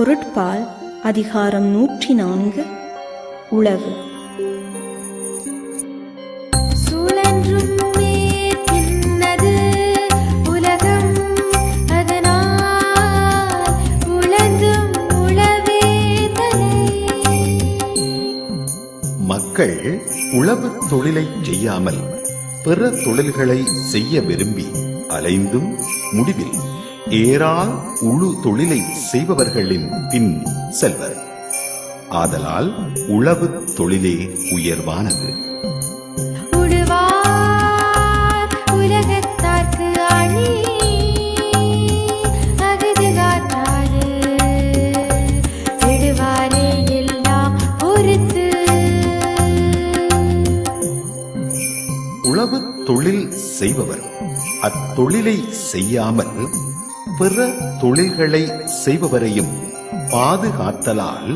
பொருட்பால் அதிகாரம் நூற்றி நான்கு உளவு உழவே மக்கள் உழவுத் தொழிலைச் செய்யாமல் பிற தொழில்களை செய்ய விரும்பி அலைந்தும் முடிவில் ஏறால் உழு தொழிலை செய்பவர்களின் பின் செல்வர். ஆதலால் உழவுத் தொழிலே உயர்வானது. உழவுத் தொழில் செய்பவர் அத்தொழிலை செய்யாமல் பிற தொழில்களை செய்பவரையும் பாதுகாத்தலால்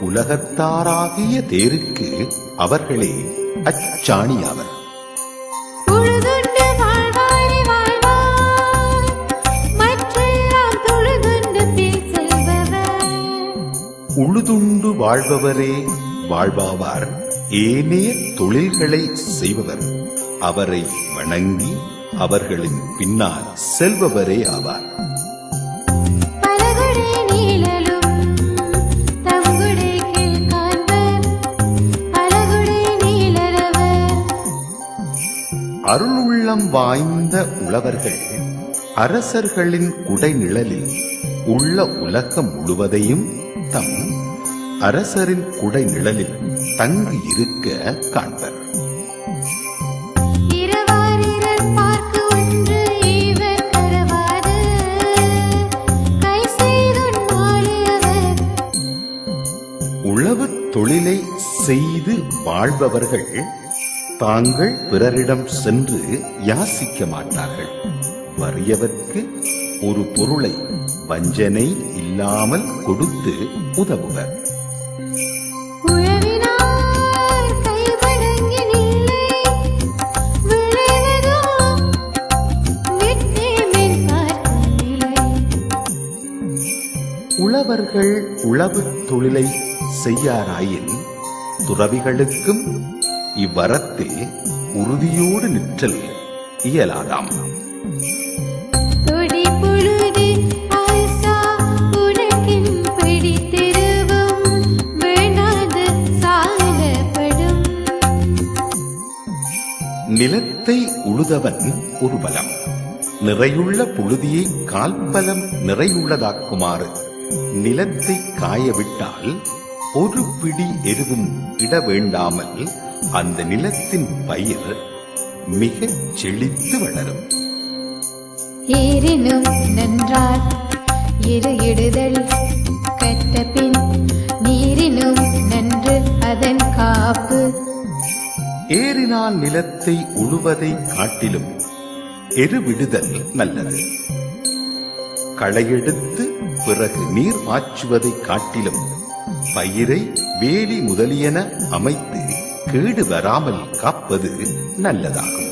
உலகத்தாராகிய தேருக்கு அவர்களே அச்சாணியாவர். உழுதுண்டு வாழ்பவரே வாழ்வாவார் ஏனைய தொழில்களை செய்பவர். அவரை வணங்கி அவர்களின் பின்னால் செல்பவரே ஆவார். நீழலவர் அருளுள்ளம் வாய்ந்த உழவர்கள் அரசர்களின் குடைநிழலில் உள்ள உலகம் முழுவதையும் தம் அரசரின் குடைநிழலில் தங்கி இருக்க காண்பர். உழவு தொழிலை செய்து வாழ்பவர்கள் தாங்கள் பிறரிடம் சென்று யாசிக்க மாட்டார்கள். வறியவர்க்கு ஒரு பொருளை வஞ்சனை இல்லாமல் கொடுத்து உதவுவர். உழவர்கள் உழவுத் தொழிலை செய்யாராயின் துறவிகளுக்கும் இவ்வரத்தில் உறுதியோடு நிற்றல் இயலாதாம். நிலத்தை உழுதவன் ஒரு பலம். நிறையுள்ள புழுதியை கால்பலம் நிறையுள்ளதாக்குமாறு நிலத்தை காயவிட்டால் ஒரு பிடி எருவும் இட வேண்டாமல் அந்த நிலத்தின் பயிர் மிகச் செழித்து வளரும். ஏறினும் நன்றார் இரு இடுதல் கற்ற பின் நீரினும் நன்று அதன் காப்பு. ஏறினால் நிலத்தை உழுவதை காட்டிலும் எருவிடுதல் நல்லது. களையெடுத்து பிறகு நீர் பாய்ச்சுவதை காட்டிலும் பயிரை வேலி முதலியன அமைத்து கேடு வராமல் காப்பது நல்லதாகும்.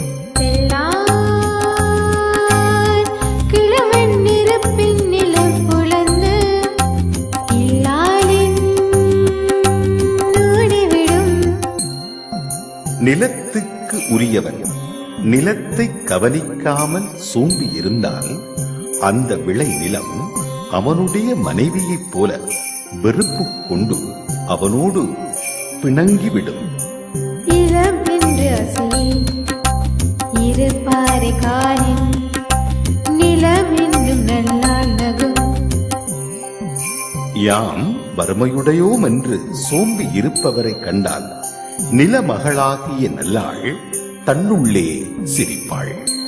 நிலத்துக்கு உரியவன் நிலத்தை கவனிக்காமல் சோம்பி இருந்தால் அந்த விளை நிலம் அவனுடைய மனைவியைப் போல வெறுப்பு கொண்டு அவனோடு பிணங்கிவிடும். இருப்பாறை நல்லால் நகும். யாம் வறுமையுடையோம் என்று சோம்பி இருப்பவரை கண்டால் நிலமகளாகிய நல்லாள் தன்னுள்ளே சிரிப்பாள்.